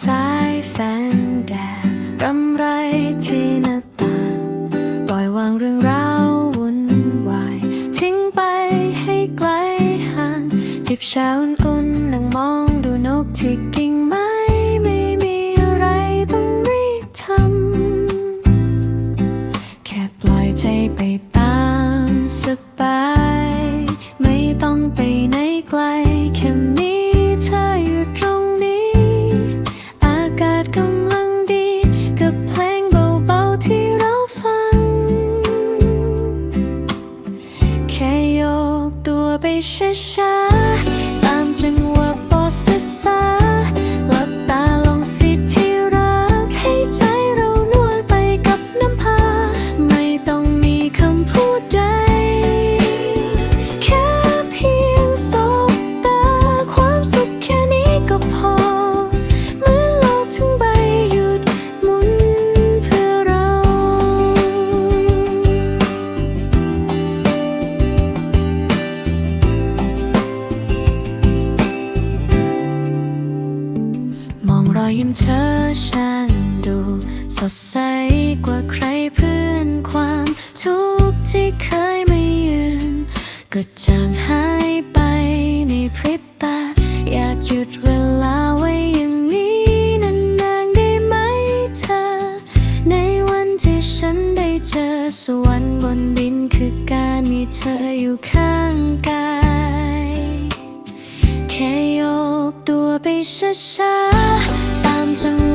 สายแสงแดดรำไรที่หน้าต่างปล่อยวางเรื่องราววุ่นวายทิ้งไปให้ไกลห่างจิบชาอุ่นๆนั่งมองดูนกที่กิ่งไม้ไม่มีอะไรต้องรีบทำแค่ปล่อยใจไปตามสบาย ไปช้าๆตามจังหวะ ยิ้มเธอฉันดู สดใสกว่าใครเพื่อนความทุกข์ที่เคยไม่ยืน ก็จางหายไปในพริบตา อยากหยุดเวลาไว้อย่างนี้นานๆได้ไหมเธอ ในวันที่ฉันได้เจอสวรรค์บนดินคือการมีเธออยู่ข้างกาย แค่โยกตัวไปช้าๆ ตา